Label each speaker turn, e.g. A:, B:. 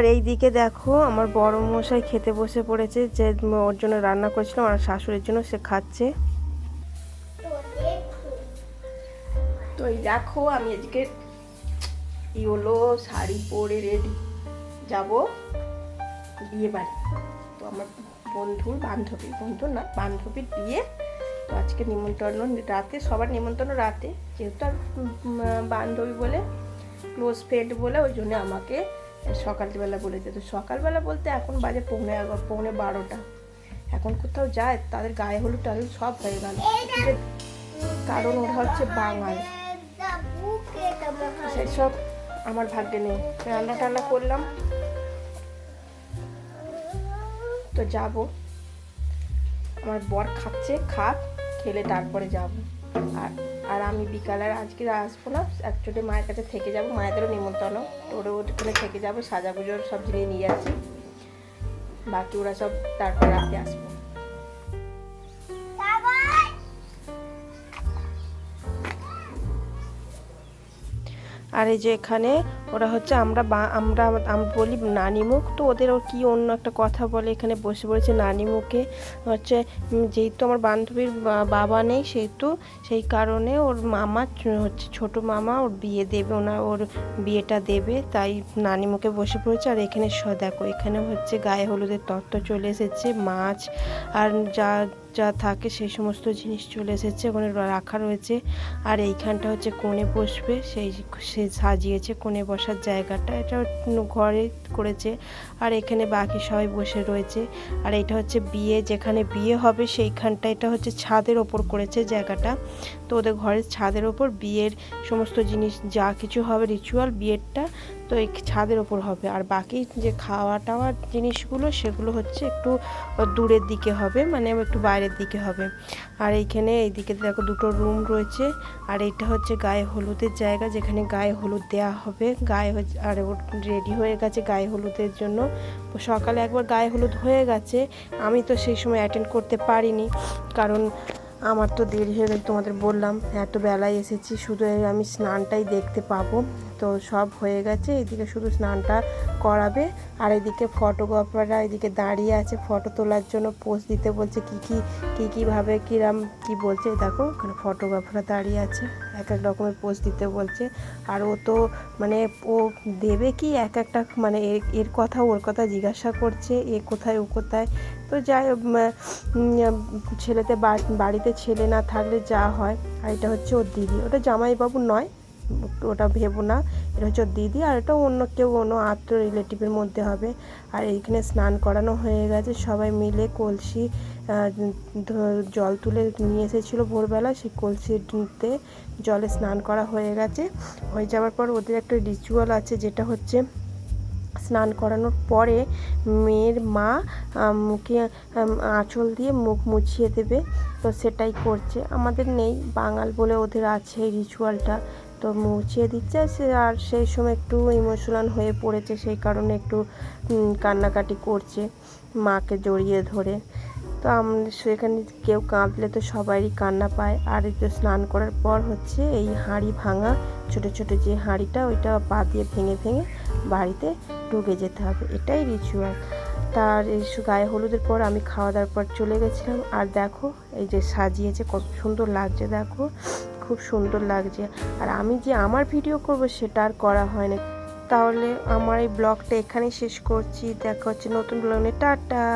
A: আর এই দিকে দেখো, আমার বড় মশাই খেতে বসে পড়েছে, যে ওর জন্য রান্না করেছিলাম আর শাশুড়ির জন্য সে খাচ্ছে। তো এই দেখো, আমি আজকে ইওলো শাড়ি পরে রেডি যাব বিয়ে বাড়ি। তো আমার বন্ধুর বান্ধবী বন্ধু না, বান্ধবীর বিয়ে। তো আজকে নিমন্ত্রণ রাতে, সবার নিমন্ত্রণ রাতে। যেহেতু আর বান্ধবী বলে ক্লোজ ফ্রেন্ড বলে, ওই জন্য আমাকে সকালবেলা বলেছে। তো সকালবেলা বলতে এখন বাজে পৌনে এগারো, পৌনে বারোটা। এখন কোথাও যায়, তাদের গায়ে হলুদ টালুদ সব হয়ে গেল। কারণ ওরা হচ্ছে বাঙাল। সেসব আমার ভাগ্যে নেই। রান্না টান্না করলাম। তো যাব। আমার বর খাচ্ছে, খাক, খেলে তারপরে যাব। আর আর আমি বিকালে আজকে আসব না। অ্যাকচুয়ালি মায়ের কাছে থেকে যাব, মায়েদেরও নিমন্ত্রণ। ওরও ওরা ওখানে থেকে যাব সাজা পুজোর সব জিনিস নিয়ে আসি বাকি ওরা সব তারপর রাতে আসব। আর এই যে এখানে ওরা হচ্ছে আমরা বা- আমরা আমরা বলি নানিমুখ। তো ওদের ওর কি অন্য একটা কথা বলে এখানে বসে পড়েছে নানিমুখে। হচ্ছে যেহেতু আমার বান্ধবীর বাবা নেই সেহেতু সেই কারণে ওর মামা হচ্ছে ছোট মামা ওর বিয়ে দেবে, ওনার ওর বিয়েটা দেবে। তাই নানিমুখে বসে পড়েছে। আর এখানে দেখো, এখানে হচ্ছে গায়ে হলুদের তত্ত্ব চলে এসেছে, মাছ আর যা যা থাকে সেই সমস্ত জিনিস চলে এসেছে, ওখানে রাখা রয়েছে। আর এইখানটা হচ্ছে কোণে বসবে, সেই, সে সাজিয়েছে কোণে বসার জায়গাটা, এটা ঘরে করেছে। আর এখানে বাকি সবাই বসে রয়েছে। আর এটা হচ্ছে বিয়ে, যেখানে বিয়ে হবে সেইখানটা, এটা হচ্ছে ছাদের ওপর করেছে জায়গাটা। তো ওদের ঘরের ছাদের ওপর বিয়ের সমস্ত জিনিস, যা কিছু হবে রিচুয়াল বিয়েরটা তো এই ছাদের ওপর হবে। আর বাকি যে খাওয়া টাওয়ার জিনিসগুলো, সেগুলো হচ্ছে একটু দূরের দিকে হবে মানে একটু বাইরের দিকে হবে। আর এইখানে এইদিকে দেখো দুটো রুম রয়েছে, আর এটা হচ্ছে গায়ে হলুদের জায়গা, যেখানে গায়ে হলুদ দেওয়া হবে। গায়ে আর রেডি হয়ে গেছে গায়ে হলুদের জন্য। সকালে একবার গায়ে হলুদ হয়ে গেছে, আমি তো সেই সময় অ্যাটেন্ড করতে পারিনি, কারণ আমার তো দেরি হয়ে গেছে তোমাদের বললাম। এত বেলায় এসেছি, শুধু আমি স্নানটাই দেখতে পাবো। তো সব হয়ে গেছে। এদিকে শুধু স্নানটা করাবে। আর এদিকে ফটোগ্রাফাররা এদিকে দাঁড়িয়ে আছে ফটো তোলার জন্য পোজ দিতে বলছে কি কি, কী, কীভাবে, কিরাম, কি বলছে। দেখো, ওখানে ফটোগ্রাফাররা দাঁড়িয়ে আছে, এক এক রকমের পোজ দিতে বলছে। আর ও তো মানে ও দেবে কি এক একটা মানে এর কথা, ওর কথা জিজ্ঞাসা করছে, এ কোথায়, ও কোথায়। তো যাই ছেলেতে বাড়িতে ছেলে না থাকলে যা হয়। আর এটা হচ্ছে ওর দিদি। ওটা জামাইবাবু নয় ওটা ভেবো না। এটা হচ্ছে দিদি আর এটা অন্য কেউ, অন্য আত্ম রিলেটিভের মধ্যে হবে। আর এইখানে স্নান করানো হয়ে গেছে। সবাই মিলে কলসি জল তুলে নিয়ে এসেছিল ভোরবেলা। সেই কলসিতে জলে স্নান করা হয়ে গেছে। হয়ে যাওয়ার পর ওদের একটা রিচুয়াল আছে, যেটা হচ্ছে স্নান করানোর পরে মেয়ের মা মুখে আঁচল দিয়ে মুখ মুছিয়ে দেবে। তো সেটাই করছে। আমাদের নেই। বাঙাল বলে ওদের আছে এই রিচুয়ালটা তো মুছিয়ে দিচ্ছে, সে আর সেই সময় একটু ইমোশনাল হয়ে পড়েছে, সেই কারণে একটু কান্নাকাটি করছে মাকে জড়িয়ে ধরে। তো আমরা সেখানে কেউ কাঁদলে তো সবারই কান্না পায়। আর তো স্নান করার পর হচ্ছে এই হাঁড়ি ভাঙা, ছোট ছোট যে হাঁড়িটা, ওইটা পা দিয়ে ভেঙে ভেঙে বাড়িতে ঢুকে যেতে হবে। এটাই রিচুয়াল তার এই গায়ে হলুদের পর আমি খাওয়া দাওয়ার পর চলে গেছিলাম। আর দেখো, এই যে সাজিয়েছে, কত সুন্দর লাগছে, দেখো। খুব সুন্দর লাগছে। আর আমি যে আমার ভিডিও করব সেটা আর করা হয় না তাহলে আমার এই ব্লগটা এখানেই শেষ করছি। দেখা হচ্ছে নতুন ব্লগে। টাটা!